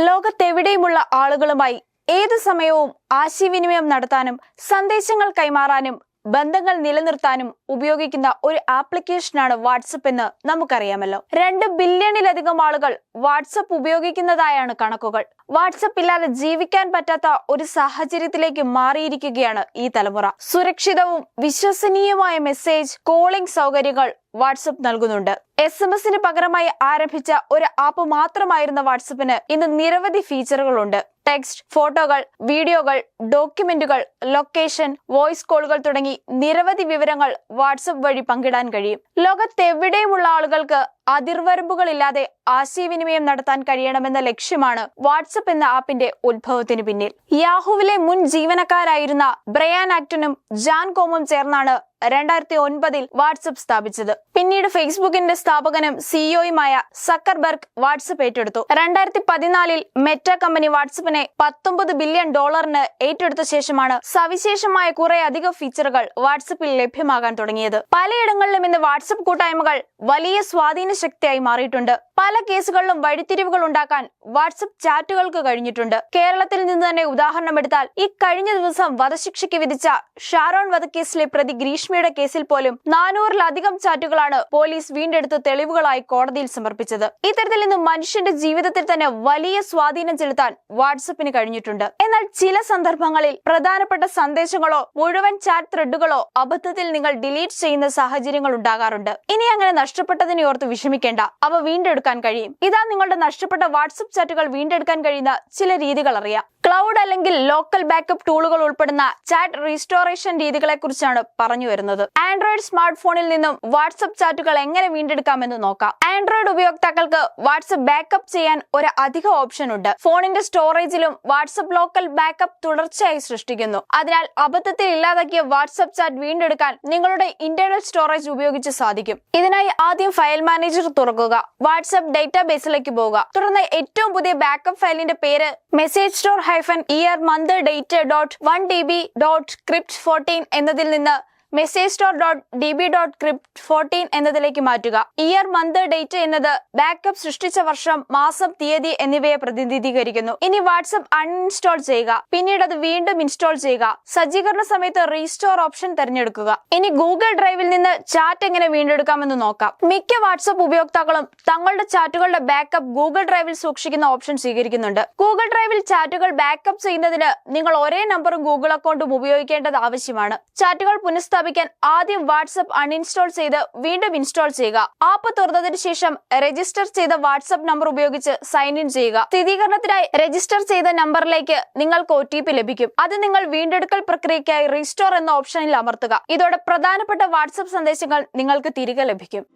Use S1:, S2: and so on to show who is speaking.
S1: ലോകത്തെവിടെയുമുള്ള ആളുകളുമായി ഏത് സമയവും ആശയവിനിമയം നടത്താനും സന്ദേശങ്ങൾ കൈമാറാനും ബന്ധങ്ങൾ നിലനിർത്താനും ഉപയോഗിക്കുന്ന ഒരു ആപ്ലിക്കേഷനാണ് വാട്സപ്പ് എന്ന് നമുക്കറിയാമല്ലോ. രണ്ട് ബില്യണിലധികം ആളുകൾ വാട്സപ്പ് ഉപയോഗിക്കുന്നതായാണ് കണക്കുകൾ. വാട്സപ്പ് ഇല്ലാതെ ജീവിക്കാൻ പറ്റാത്ത ഒരു സാഹചര്യത്തിലേക്ക് മാറിയിരിക്കുകയാണ് ഈ തലമുറ. സുരക്ഷിതവും വിശ്വസനീയവുമായ മെസ്സേജ് കോളിംഗ് സൗകര്യങ്ങൾ വാട്സപ്പ് നൽകുന്നുണ്ട്. എസ് എം എസിന് പകരമായി ആരംഭിച്ച ഒരു ആപ്പ് മാത്രമായിരുന്ന വാട്സപ്പിന് ഇന്ന് നിരവധി ഫീച്ചറുകളുണ്ട്. ടെക്സ്റ്റ് ഫോട്ടോകൾ വീഡിയോകൾ ഡോക്യുമെന്റുകൾ ലൊക്കേഷൻ വോയിസ് കോളുകൾ തുടങ്ങി നിരവധി വിവരങ്ങൾ വാട്സപ്പ് വഴി പങ്കിടാൻ കഴിയും. ലോകത്തെവിടെയുമുള്ള ആളുകൾക്ക് അതിർവരമ്പുകളില്ലാതെ ആശയവിനിമയം നടത്താൻ കഴിയണമെന്ന ലക്ഷ്യമാണ് വാട്സപ്പ് എന്ന ആപ്പിന്റെ ഉത്ഭവത്തിന് പിന്നിൽ. യാഹുവിലെ മുൻ ജീവനക്കാരായിരുന്ന ബ്രയാൻ ആക്ടനും ജാൻ കോമും ചേർന്നാണ് രണ്ടായിരത്തി ഒൻപതിൽ വാട്സപ്പ് സ്ഥാപിച്ചത്. പിന്നീട് ഫേസ്ബുക്കിന്റെ സ്ഥാപകനും സിഇഒയുമായ സക്കർബർഗ് വാട്സപ്പ് ഏറ്റെടുത്തു. രണ്ടായിരത്തി പതിനാലിൽ മെറ്റ കമ്പനി വാട്സപ്പിനെ പത്തൊമ്പത് ബില്യൺ ഡോളറിന് ഏറ്റെടുത്ത ശേഷമാണ് സവിശേഷമായ കുറെ അധികം ഫീച്ചറുകൾ വാട്സപ്പിൽ ലഭ്യമാകാൻ തുടങ്ങിയത്. പലയിടങ്ങളിലും ഇന്ന് വാട്സപ്പ് കൂട്ടായ്മകൾ വലിയ സ്വാധീന ശക്തിയായി മാറിയിട്ടുണ്ട്. പല കേസുകളിലും വഴിത്തിരിവുകൾ ഉണ്ടാക്കാൻ വാട്സപ്പ് ചാറ്റുകൾക്ക് കഴിഞ്ഞിട്ടുണ്ട്. കേരളത്തിൽ നിന്ന് തന്നെ ഉദാഹരണം എടുത്താൽ ഈ കഴിഞ്ഞ ദിവസം വധശിക്ഷയ്ക്ക് വിധിച്ച ഷാരോൺ വധക്കേസിലെ പ്രതി ഗ്രീഷ്മയുടെ കേസിൽ പോലും നാനൂറിലധികം ചാറ്റുകളാണ് പോലീസ് വീണ്ടെടുത്ത് തെളിവുകളായി കോടതിയിൽ സമർപ്പിച്ചത്. ഇത്തരത്തിൽ നിന്ന് മനുഷ്യന്റെ ജീവിതത്തിൽ തന്നെ വലിയ സ്വാധീനം ചെലുത്താൻ വാട്സപ്പിന് കഴിഞ്ഞിട്ടുണ്ട്. എന്നാൽ ചില സന്ദർഭങ്ങളിൽ പ്രധാനപ്പെട്ട സന്ദേശങ്ങളോ മുഴുവൻ ചാറ്റ് ത്രെഡുകളോ അബദ്ധത്തിൽ നിങ്ങൾ ഡിലീറ്റ് ചെയ്യുന്ന സാഹചര്യങ്ങൾ ഉണ്ടാകാറുണ്ട്. ഇനി അങ്ങനെ നഷ്ടപ്പെട്ടതിനെ ഓർത്ത് വിഷമിക്കേണ്ട. അവ വീണ്ടെടുക്കാൻ കഴിയും. ഇതാ നിങ്ങളുടെ നഷ്ടപ്പെട്ട വാട്സപ്പ് ചാറ്റുകൾ വീണ്ടെടുക്കാൻ കഴിയുന്ന ചില രീതികൾ അറിയാം. ക്ലൗഡ് അല്ലെങ്കിൽ ലോക്കൽ ബാക്കപ്പ് ടൂളുകൾ ഉൾപ്പെടുന്ന ചാറ്റ് റീസ്റ്റോറേഷൻ രീതികളെ കുറിച്ചാണ് പറഞ്ഞു വരുന്നത്. ആൻഡ്രോയിഡ് സ്മാർട്ട് ഫോണിൽ നിന്നും വാട്സപ്പ് ചാറ്റുകൾ എങ്ങനെ വീണ്ടെടുക്കാമെന്ന് നോക്കാം. ആൻഡ്രോയിഡ് ഉപയോക്താക്കൾക്ക് വാട്സപ്പ് ബാക്കപ്പ് ചെയ്യാൻ ഒരു അധിക ഓപ്ഷൻ ഉണ്ട്. ഫോണിന്റെ സ്റ്റോറേജിലും വാട്സപ്പ് ലോക്കൽ ബാക്കപ്പ് തുടർച്ചയായി സൃഷ്ടിക്കുന്നു. അതിനാൽ അബദ്ധത്തിൽ ഇല്ലാതാക്കിയ വാട്സപ്പ് ചാറ്റ് വീണ്ടെടുക്കാൻ നിങ്ങളുടെ ഇന്റേണൽ സ്റ്റോറേജ് ഉപയോഗിച്ച് സാധിക്കും. ഇതിനായി ആദ്യം ഫയൽ മാനേജർ തുറക്കുക. വാട്സ്ആപ്പ് ഡേറ്റാബേസിലേക്ക് പോവുക. തുടർന്ന് ഏറ്റവും പുതിയ ബാക്കപ്പ് ഫയലിന്റെ പേര് message store hyphen year month date dot one D B dot crypt fourteen എന്നതിൽ നിന്ന് message store dot D B dot crypt fourteen എന്നതിലേക്ക് മാറ്റുക. ഇയർ മന്ത് ഡേറ്റ് എന്നത് ബാക്കപ്പ് സൃഷ്ടിച്ച വർഷം മാസം തീയതി എന്നിവയെ പ്രതിനിധീകരിക്കുന്നു. ഇനി വാട്സപ്പ് അൺഇൻസ്റ്റാൾ ചെയ്യുക. പിന്നീട് അത് വീണ്ടും ഇൻസ്റ്റാൾ ചെയ്യുക. സജ്ജീകരണ സമയത്ത് റീസ്റ്റോർ ഓപ്ഷൻ തിരഞ്ഞെടുക്കുക. ഇനി ഗൂഗിൾ ഡ്രൈവിൽ നിന്ന് ചാറ്റ് എങ്ങനെ വീണ്ടെടുക്കാമെന്ന് നോക്കാം. മിക്ക വാട്സപ്പ് ഉപയോക്താക്കളും തങ്ങളുടെ ചാറ്റുകളുടെ ബാക്കപ്പ് ഗൂഗിൾ ഡ്രൈവിൽ സൂക്ഷിക്കുന്ന ഓപ്ഷൻ സ്വീകരിക്കുന്നുണ്ട്. ഗൂഗിൾ ഡ്രൈവിൽ ചാറ്റുകൾ ബാക്കപ്പ് ചെയ്യുന്നതിന് നിങ്ങൾ ഒരേ നമ്പറും ഗൂഗിൾ അക്കൗണ്ടും ഉപയോഗിക്കേണ്ടത് ആവശ്യമാണ്. ചാറ്റുകൾ പുനഃസ്ഥാപിക്കാൻ ആദ്യം വാട്സപ്പ് അൺഇൻസ്റ്റാൾ ചെയ്ത് വീണ്ടും ഇൻസ്റ്റാൾ ചെയ്യുക. ആപ്പ് തുറന്നതിന് ശേഷം രജിസ്റ്റർ ചെയ്ത വാട്സപ്പ് നമ്പർ ഉപയോഗിച്ച് സൈൻ ഇൻ ചെയ്യുക. സ്ഥിരീകരണത്തിനായി രജിസ്റ്റർ ചെയ്ത നമ്പറിലേക്ക് നിങ്ങൾക്ക് ഒ ലഭിക്കും. അത് നിങ്ങൾ വീണ്ടെടുക്കൽ പ്രക്രിയയ്ക്കായി റീസ്റ്റോർ എന്ന ഓപ്ഷനിൽ അമർത്തുക. ഇതോടെ പ്രധാനപ്പെട്ട വാട്സപ്പ് സന്ദേശങ്ങൾ നിങ്ങൾക്ക് തിരികെ ലഭിക്കും.